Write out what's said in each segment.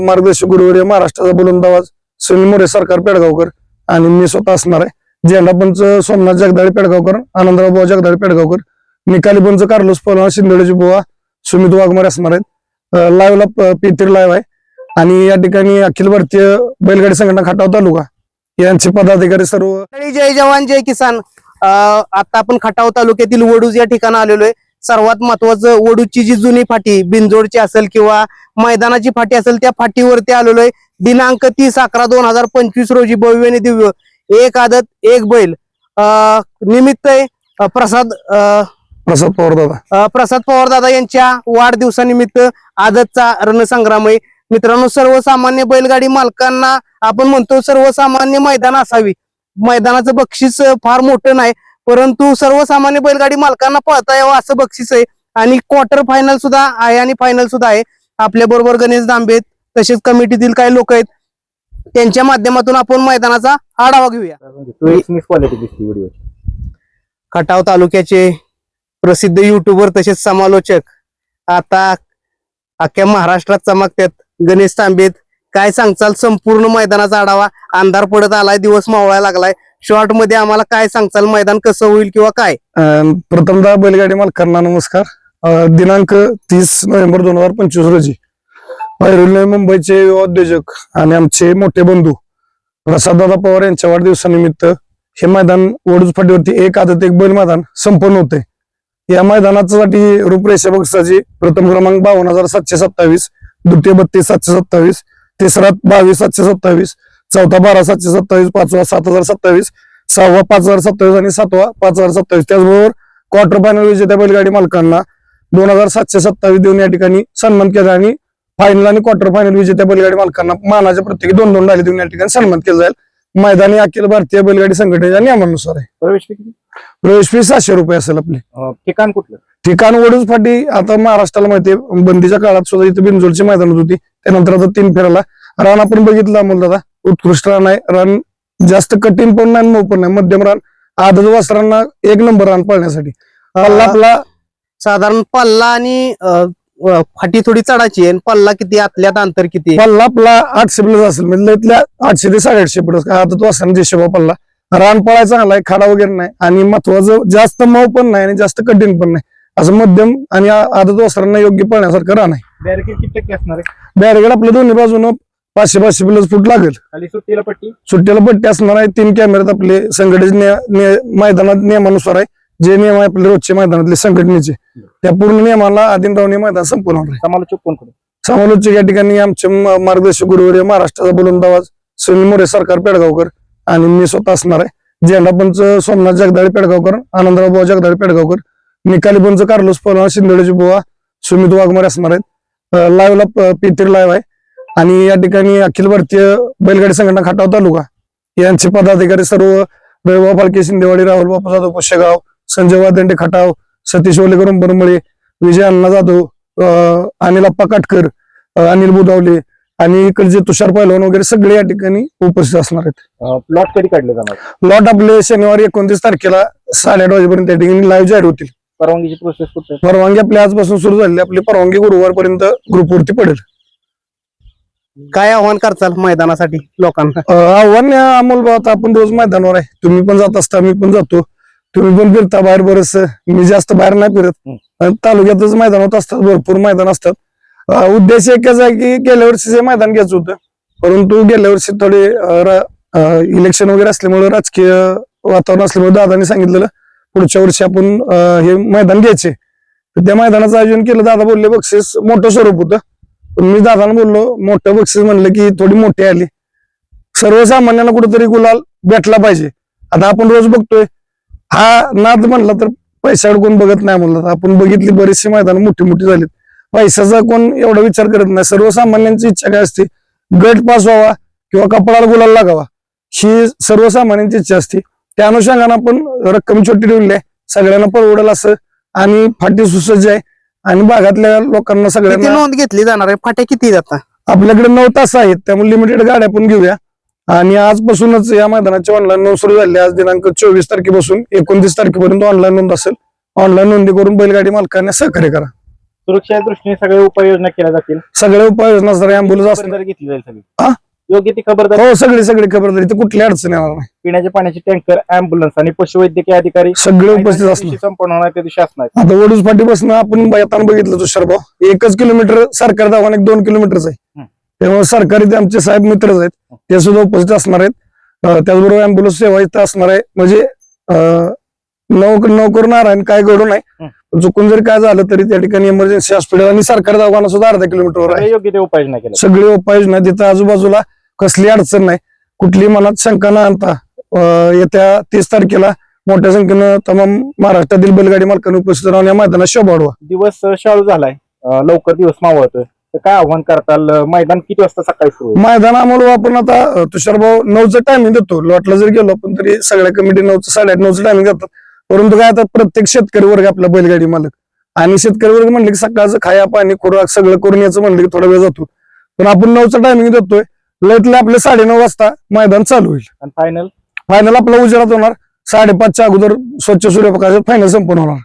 मार्गदर्शक गुरुवर महाराष्ट्राचा बुलंदावाज सुनील मोरे सरकार पेडगावकर आणि मी स्वतः असणार आहे. झेंडा पंच सोमनाथ जगदाळे पेडगावकर आनंदराव बुवा जगदाळे पेडगावकर निकाली पंच कार्लोस पलवान शिंदेची बुवा सुमित वाघमारे असणार आहेत. लाईव्हला पीटीर लाईव्ह आहे. आणि या ठिकाणी अखिल भारतीय बैलगाडी संघटना खटाव तालुका यांचे पदाधिकारी सर्व जय जवान जय किसान. आता आपण खटाव तालुक्यातील वडूज या ठिकाणी आलेलो आहे. सर्वात महत्वाचं वडूची जी जुनी फाटी बिंजोडची असेल किंवा मैदानाची फाटी असेल त्या फाटीवरती आलेलो आहे. दिनांक तीस अकरा दोन हजार पंचवीस रोजी भव्य आणि दिव्य एक आदत एक बैल. अं, निमित्त आहे प्रसाद प्रसाद पवार दादा. अ, प्रसाद पवार दादा यांच्या वाढदिवसानिमित्त आदतचा रणसंग्राम आहे. मित्रांनो सर्वसामान्य बैलगाडी मालकांना आपण म्हणतो सर्वसामान्य मैदान असावी. मैदानाचं बक्षीस फार मोठं नाही परंतु सर्वसामान्य बैलगाडी मालकांना पळता यावं असं बक्षीस आहे. आणि क्वार्टर फायनल सुद्धा आहे आणि फायनल सुद्धा आहे. आपल्या बरोबर गणेश दांबे तसेच कमिटीतील काही लोक आहेत. त्यांच्या माध्यमातून आपण मैदानाचा आढावा घेऊया. खटाव तालुक्याचे प्रसिद्ध युट्यूबर तसेच समालोचक आता अख्ख्या महाराष्ट्रात चमकतात. गणेश तांबेत. काय सांगचाल संपूर्ण मैदानाचा आढावा. अंधार पडत आलाय दिवस मावळायला लागलाय. शॉर्टमध्ये आम्हाला काय सांगचाल मैदान कसं होईल किंवा काय? प्रथमदा प्रथमतः बैलगाडी मालकांना नमस्कार. दिनांक तीस नोव्हेंबर दोन हजार पंचवीस रोजी. पैरुल्य मुंबईचे उद्योजक आणि आमचे मोठे बंधू प्रसाददादा पवार यांच्या वाढदिवसानिमित्त हे मैदान वडूज फाटीवरती एक आदत एक बैल मैदान संपन्न होते. या मैदानासाठी रूपरेषा बक्षाची प्रथम क्रमांक बावन्न हजार सातशे सत्तावीस द्वितीय बत्तीस सातशे सत्तावीस तिसरा बावीस सातशे सत्तावीस चौथा बारा सातशे सत्तावीस पाचवा सात हजार सत्तावीस सहावा पाच हजार सत्तावीस आणि सातवा पाच हजार सत्तावीस. त्याचबरोबर क्वार्टर फायनल विजेत्या बैलगाडी मालकांना दोन हजार सातशे सत्तावीस देऊन या ठिकाणी सन्मान केला आणि फायनल आणि क्वार्टर फायनल विजेत्या बैलगाडी मालकांना मानाच्या प्रत्येकी दोन दोन डाली देऊन या ठिकाणी सन्मान केला जाईल. मैदानी अखिल भारतीय बैलगाडी संघटनेच्या नियमानुसार आहे. प्रवेश किती? प्रवेश फी सातशे रुपये असेल आपली. ठिकाण कुठलं? ठिकाण वडूज फाटी आता महाराष्ट्राला माहिती आहे बंदीच्या काळात सुद्धा इथे बिनजोडची मैदान होती त्यानंतर आता तीन फेराला रान आपण बघितलं अमोल दादा. उत्कृष्ट रान आहे. रान जास्त कठीण पण नाही मऊ पण नाही. मध्यम रान आदत वासरांना एक नंबर रान पळण्यासाठी. पल्ला आपला साधारण पल्ला आणि अ, फाटी थोडी चढाची आहे. आणि पल्ला किती आतल्यात अंतर किती? पल्ला आपला आठशे प्लस असेल. म्हणजे इथल्या आठशे ते साडेआठशे प्लस आदत वासरांना जेशोबा पल्ला. रान पळायचा चांगला आहे खाडा वगैरे नाही. आणि महत्वाचं जास्त मऊ पण नाही आणि जास्त कठीण पण नाही. असं मध्यम आणि आ- आदत वासरांना योग्य पळण्यासारखं रान आहे. बॅरिकेड किती टक्के असणार आहे? बॅरिगेड आपल्या दोन्ही बाजूनं पाचशे पाचशे प्लस फूट लागेल. खाली सुट्टीला पट्टी? सुट्टीला पट्टी असणार आहे. तीन कॅमेऱ्यात आपले. संघटित मैदानात नियमानुसार आहे. जे नियम आहे आपले रोजचे मैदानातले संघटनेचे. त्या पूर्ण नियमाला अधीन राहून मैदान संपूर्ण होणार आहे. समालोचक कोण कोण? समालोचक या ठिकाणी आमचे मार्गदर्शक गुरुवर्य महाराष्ट्राचा बुलंद आवाज सुनील मोरे सरकार पेडगावकर आणि मी स्वतः असणार आहे. झेंडा पंच सोमनाथ जगदाळे पेडगावकर आनंदराव बुवा जगदाळे पेडगावकर निकाली पंच कार्लोस पलवान शिंदेची बुवा सुमित वाघमारे असणार आहेत. लाईव्हला पीटीर लाईव्ह आहे. आणि या ठिकाणी अखिल भारतीय बैलगाडी संघटना खटाव तालुका यांचे पदाधिकारी सर्व रविबा फालके शिंदेवाडी राहुल बापू जाधव पुष्यगाव संजय वादंडे खटाव सतीश ओलेकर उंबरमळे विजय अण्णा जाधव अनिल अप्पा काटकर अनिल बुदावले आणि इकडचे तुषार पैलवान वगैरे सगळे या ठिकाणी उपस्थित असणार आहेत. प्लॉट कधी काढले जाणार? लॉट आपले शनिवारी एकोणतीस तारखेला साडेआठ वाजेपर्यंत त्या ठिकाणी लाईव्ह जाहीर होतील. परवानगीची प्रोसेस परवानगी आपली आजपासून सुरू झाली आपली परवानगी गुरुवारपर्यंत ग्रुपवरती पडेल. काय आव्हान करचाल मैदानासाठी लोकांना? आव्हान अमोल भाऊ आता आपण रोज मैदानावर आहे. तुम्ही पण जात असता मी पण जातो. तुम्ही पण फिरता बाहेर बरस मी जास्त बाहेर नाही फिरत. तालुक्यातच मैदान होत असतात भरपूर मैदान असतात. उद्देश एकच आहे की गेल्या वर्षी जे मैदान घ्यायचं होतं परंतु गेल्या वर्षी थोडे इलेक्शन वगैरे असल्यामुळे राजकीय वातावरण असल्यामुळे दादानी सांगितलेलं पुढच्या वर्षी आपण हे मैदान घ्यायचे. त्या मैदानाचं आयोजन केलं दादा बोलले बक्षीस मोठं स्वरूप होतं. मी दादाला बोललो मोठं बक्षीस म्हणलं की थोडी मोठी आली. सर्वसामान्यांना कुठेतरी गुलाल भेटला पाहिजे. आता आपण रोज बघतोय हा नाद म्हणला तर पैशाकडे कोण बघत नाही म्हणलं. आपण बघितली बरीचशी मैदान मोठी मोठी झालीत. पैशाचा कोण एवढा विचार करत नाही. सर्वसामान्यांची इच्छा काय असते? गट पास व्हावा किंवा कपडाला गुलाल लागावा. ही सर्वसामान्यांची इच्छा असते. त्या अनुषंगाने आपण रक्कम छोटी ठेवली आहे. सगळ्यांना परवडेल असं आणि फाटी सुसज्ज आहे. आणि भागातल्या लोकांना किती सगळ्यांना नोंद घेतली जाणार आहे? फाट्या किती जातात आपल्याकडे नऊ तास आहेत त्यामुळे लिमिटेड गाड्या पण घेऊया. आणि आजपासूनच या मैदानाची ऑनलाईन नोंद सुरू झाली. आज दिनांक चोवीस तारखेपासून एकोणतीस तारखेपर्यंत ऑनलाईन नोंद असेल. ऑनलाईन नोंदी करून बैलगाडी मालकांना सहकार्य करा. सुरक्षेच्या दृष्टीने सगळ्या उपाययोजना केल्या जातील. सगळ्या उपाययोजना खबरदारी घेतली जाईल सगळी. हा? योग्य ती खबरदारी हो सगळी सगळी खबरदारी. इथे कुठली अडचण येणार नाही. पिण्याच्या पाण्याचे टँकर अँब्युलन्स आणि पशुवैद्यकीय अधिकारी सगळे उपस्थित असणार. संपन्न होणार त्या दिवशी असणार. आता वडूज फाटीपासून आपण येताना बघितलं तुषारभाऊ एकच किलोमीटर सरकारी दवाखाना एक दोन किलोमीटरच आहे. त्यामुळे सरकारी ते आमचे साहेब मित्रच आहेत. ते सुद्धा उपस्थित असणार आहेत. त्याचबरोबर अँब्युलन्स सेवा इथं असणार आहे. म्हणजे नोकर नारायण काय घडू नाही चुकून जरी काय झालं तरी त्या ठिकाणी इमर्जन्सी हॉस्पिटल आणि सरकारी दवाखाना सुद्धा अर्धा किलोमीटरवर आहे. सगळे योग्य ते उपाययोजना केल्या. सगळी उपाययोजना तिथं आजूबाजूला कसली अडचण नाही. कुठली मनात शंका न आणता येत्या तीस तारखेला मोठ्या संख्येनं तमाम महाराष्ट्रातील बैलगाडी मालकांनी उपस्थित राहून या मैदानात शोभा वाढवा. दिवस शाळू झालाय. लवकर दिवस मावळतोय. तर काय आव्हान करताल? अं, मैदान किती वाजता सकाळी सुरू मैदान आम्हाला आपण आता अं, तुषारभाऊ नऊचं टायमिंग देतो. लॉटला जर गेलो आपण तरी सगळ्या कमिटी नऊचं साडेआठ नऊचं टायमिंग देतात. परंतु काय आता प्रत्येक शेतकरी वर्ग आपला बैलगाडी मालक. आणि शेतकरी वर्ग म्हणले की सकाळचं खाया पाणी खुराक सगळं करून याचं म्हणलं की थोडा वेळ जातो. पण आपण नऊचं टायमिंग देतोय. लटले आपले साडेनऊ वाजता मैदान चालू होईल. आणि फायनल फायनल आपला उजेडात होणार. साडेपाचच्या अगोदर स्वच्छ सूर्यप्रकाशात फायनल संपूर्ण होणार.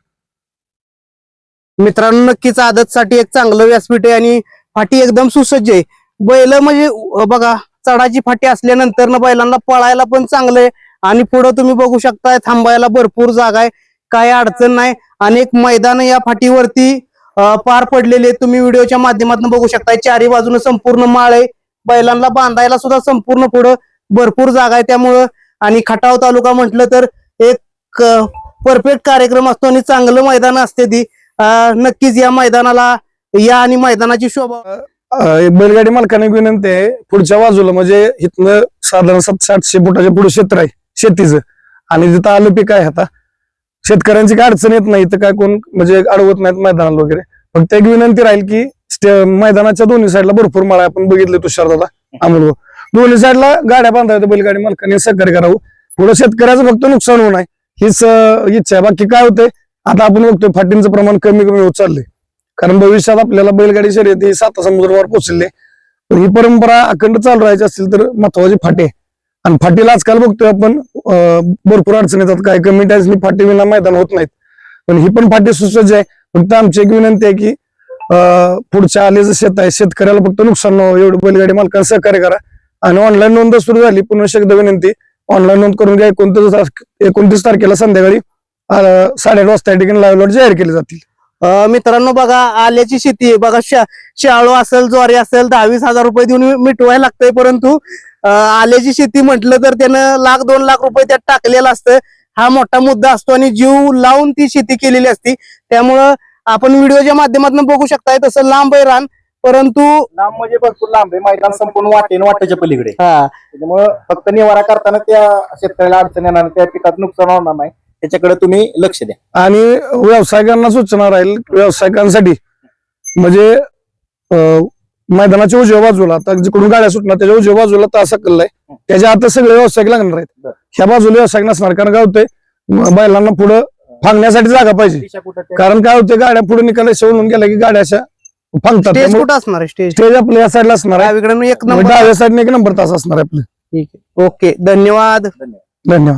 मित्रांनो नक्कीच आदतसाठी एक चांगलं व्यासपीठ आहे आणि फाटी एकदम सुसज्ज आहे. बैल म्हणजे अं, बघा चढाची फाटी असल्यानंतर ना बैलांना पळायला पण चांगलं आहे. आणि पुढं तुम्ही बघू शकताय थांबायला भरपूर जागा आहे. काही अडचण नाही. अनेक मैदान या फाटीवरती अं, पार पडलेले आहेत. तुम्ही व्हिडिओच्या माध्यमातून बघू शकताय. चारी बाजूने संपूर्ण माळ आहे. बैलांना बांधायला सुद्धा संपूर्ण पुढं भरपूर जागा आहे त्यामुळं. आणि खटाव तालुका म्हटलं तर एक परफेक्ट कार्यक्रम असतो आणि चांगलं मैदान असते ती. नक्कीच या मैदानाला या आणि मैदानाची शोभा बैलगाडी मालकाने विनंती आहे पुढच्या बाजूला म्हणजे इथनं साधारण सात सातशे फुटाच्या पुढे क्षेत्र आहे शेतीचं. आणि तिथं आलं पीक आहे आता? शेतकऱ्यांची काय अडचण येत नाही तर काय कोण म्हणजे अडवत नाहीत मैदानाला वगैरे. फक्त एक विनंती राहील की त्या मैदानाच्या दोन्ही साईडला भरपूर माळा आपण बघितले तुषार दादा अमोल दोन्ही साईडला गाड्या बांधाव्यात बैलगाडी मालकाने सहकार्य करावं. पुढे शेतकऱ्याचं फक्त नुकसान होऊ नये. हीच इच्छा आहे. बाकी काय होतंय? आता आपण बघतोय फाटींचं प्रमाण कमी कमी होत चाललंय. कारण भविष्यात आपल्याला बैलगाडी शर्यती सात समुद्रावर पोहोचले. पण ही परंपरा अखंड चालू राहायची असतील तर महत्वाची फाटे आणि फाटीला आजकाल बघतोय आपण अं, भरपूर अडचण येतात. काय कमी टाइम्सनी फाटी विना मैदान होत नाहीत. पण ही पण फाटी सुसज्ज आहे. फक्त आमची एक विनंती आहे की पुढच्या आलेचं शेत आहे शेतकऱ्याला फक्त नुकसान न व्हावं एवढं बैलगाडी मालकांना सहकार्य करा. आणि ऑनलाईन नोंद सुरू झाली पुन्हा एकदा विनंती ऑनलाईन नोंद करून घ्या. एकोणतीस एकोणतीस तारखेला संध्याकाळी साडेआठ वाजता या ठिकाणी लाईव्ह लॉट जाहीर केले जातील. मित्रांनो बघा आल्याची शेती आहे. बघा शा- शाळू असेल ज्वारी असेल दहावीस हजार रुपये देऊन मिटवायला लागतंय परंतु आल्याची शेती म्हटलं तर त्यानं लाख दोन लाख रुपये त्यात टाकलेलं असतं. हा मोठा मुद्दा असतो आणि जीव लावून ती शेती केलेली असती. त्यामुळं आपण व्हिडिओच्या माध्यमातून बघू शकताय तसं लांब आहे रान परंतु लांब म्हणजे भरपूर लांब आहे. मैदान संपूर्ण वाटेन वाटेच्या पलीकडे. हा. त्याच्यामुळे फक्त निवारा करताना त्या शेतकऱ्याला अडचण येणार नाही, त्या पिकात नुकसान होणार नाही. त्याच्याकडे तुम्ही लक्ष द्या. आणि व्यावसायिकांना सूचना राहील व्यावसायिकांसाठी. म्हणजे अं, मैदानाच्या उजव्या बाजूला आता जिकडून गाड्या सुटणार त्याच्या उजव्या बाजूला तासा कल्लाय त्याच्या आता सगळे व्यावसायिक लागणार आहेत. ह्या बाजूला व्यावसायिक नसणार कारण काय होतंय म- बैलांना पुढं फांगण्यासाठी जागा पाहिजे. दिशा कुठं त्या- कारण काय होते गाड्या पुढे निकालाच्या वळून गेल्या की गाड्या अशा फांगतात. स्टेज कुठं असणार आहे? स्टेज स्टेज आपल्या या साईडला असणार आहे. डावीकडे एक नंबर डाव्या साईडने एक नंबर तास असणार आहे आपलं. ठीक आहे. ओके. धन्यवाद. धन्यवाद.